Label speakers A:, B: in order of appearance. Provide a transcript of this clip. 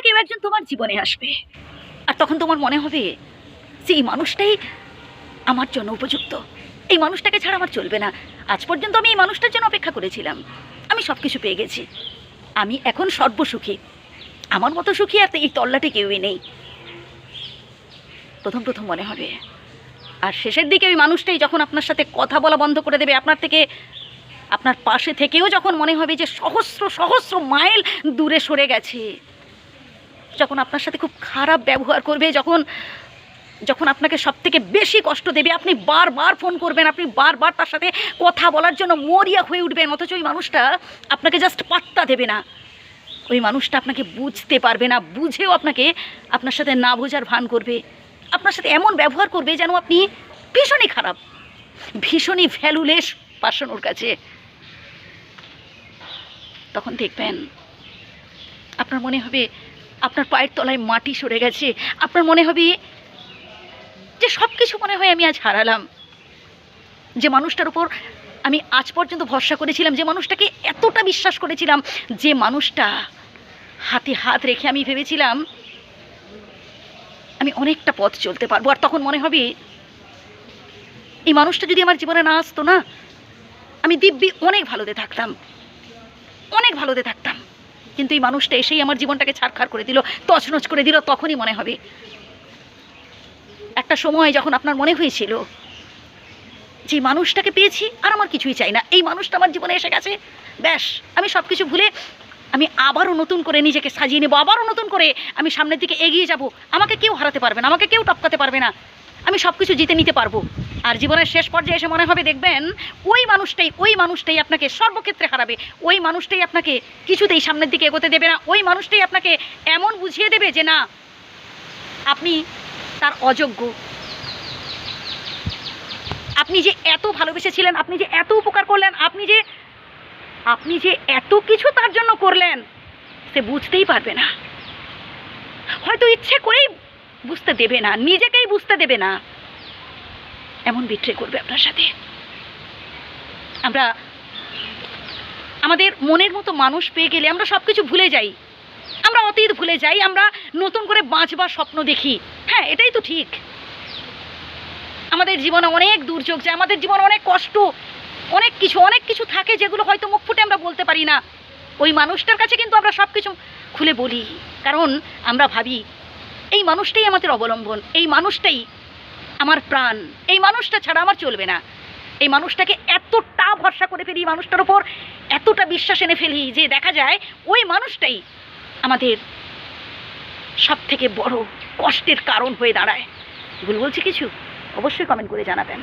A: করে কেউ একজন তোমার জীবনে আসবে। আর তখন তোমার মনে হবে, যে এই মানুষটাই আমার জন্য উপযুক্ত। এই মানুষটাকে ছাড়া আমার চলবে না। আজ পর্যন্ত আমি এই মানুষটার জন্য অপেক্ষা করেছিলাম। আমি সব কিছু পেয়ে গেছি। আমি এখন সর্বসুখী। আমার মতো সুখী আর এই তল্লাটে কেউই নেই। প্রথম প্রথম মনে হবে। আর শেষের দিকে ওই মানুষটাই যখন আপনার সাথে কথা বলা বন্ধ করে দেবে, আপনার থেকে, আপনার পাশে থেকেও যখন মনে হবে যে সহস্র সহস্র মাইল দূরে সরে গেছে। যখন আপনার সাথে খুব খারাপ ব্যবহার করবে, যখন যখন আপনাকে সব থেকে বেশি কষ্ট দেবে, আপনি বারবার ফোন করবেন, আপনি বারবার তার সাথে কথা বলার জন্য মরিয়া হয়ে উঠবেন, অথচ ওই মানুষটা আপনাকে জাস্ট পাত্তা দেবে না। ওই মানুষটা আপনাকে বুঝতে পারবে না, বুঝেও আপনাকে আপনার সাথে না বোঝার ভান করবে। আপনার সাথে এমন ব্যবহার করবে যেন আপনি ভীষণই খারাপ, ভীষণই ভ্যালুলেস পার্সন ওর কাছে। তখন দেখবেন, আপনার মনে হবে আপনার পায়ের তলায় মাটি সরে গেছে। আপনার মনে হবে যে সব কিছু মনে হয় আমি আজ হারালাম। যে মানুষটার উপর আমি আজ পর্যন্ত ভরসা করেছিলাম, যে মানুষটাকে এতটা বিশ্বাস করেছিলাম, যে মানুষটা হাতে হাত রেখে আমি ভেবেছিলাম আমি অনেকটা পথ চলতে পারব। আর তখন মনে হবে, এই মানুষটা যদি আমার জীবনে না আসতো না, আমি দিব্যি অনেক ভালোতে থাকতাম। অনেক ভালোতে থাকতাম। কিন্তু এই মানুষটা এসেই আমার জীবনটাকে ছাড়খাড় করে দিল, তছনছ করে দিল, তখনই মনে হবে। একটা সময় যখন আপনার মনে হয়েছিল যে মানুষটাকে পেয়েছি আর আমার কিছুই চাই না, এই মানুষটা আমার জীবনে এসে গেছে, ব্যাস, আমি সব কিছু ভুলে আমি আবারও নতুন করে নিজেকে সাজিয়ে নেব, আবারও নতুন করে আমি সামনের দিকে এগিয়ে যাব। আমাকে কেউ হারাতে পারবে না, আমাকে কেউ টপকাতে পারবে না। আমি সব কিছু জিতে নিতে পারব। আর জীবনের শেষ পর্যায়ে এসে মনে হবে, দেখবেন, ওই মানুষটাই ওই মানুষটাই আপনাকে সর্বক্ষেত্রে হারাবে। ওই মানুষটাই আপনাকে কিছুতেই সামনের দিকে এগোতে দেবে না। ওই মানুষটাই আপনাকে এমন বুঝিয়ে দেবে যে, না, আপনি তার অযোগ্য। আপনি যে এত ভালোবেসেছিলেন, আপনি যে এত উপকার করলেন, আপনি যে আপনি যে এত কিছু তার জন্য করলেন, সে বুঝতেই পারবে না। হয়তো ইচ্ছে করেই বুঝতে দেবে না, নিজেকেই বুঝতে দেবে না। এমন বিট্রে করবে আপনার সাথে। আমরা আমাদের মনের মতো মানুষ পেয়ে গেলে আমরা সব কিছু ভুলে যাই। আমরা অতীত ভুলে যাই, আমরা নতুন করে বাঁচবার স্বপ্ন দেখি। হ্যাঁ এটাই তো ঠিক। আমাদের জীবনে অনেক দুর্যোগ যায়, আমাদের জীবনে অনেক কষ্ট, অনেক কিছু অনেক কিছু থাকে যেগুলো হয়তো মুখ ফুটে আমরা বলতে পারি না। ওই মানুষটার কাছে কিন্তু আমরা সব কিছু খুলে বলি। কারণ আমরা ভাবি এই মানুষটাই আমাদের অবলম্বন, এই মানুষটাই আমার প্রাণ, এই মানুষটা ছাড়া আমার চলবে না। এই মানুষটাকে এতটা ভরসা করে ফেলি মানুষটার ওপর এতটা বিশ্বাস এনে ফেলি যে দেখা যায় ওই মানুষটাই আমাদের সব থেকে বড় কষ্টের কারণ হয়ে দাঁড়ায়। ভুল বলছি কিছু? অবশ্যই কমেন্ট করে জানাবেন।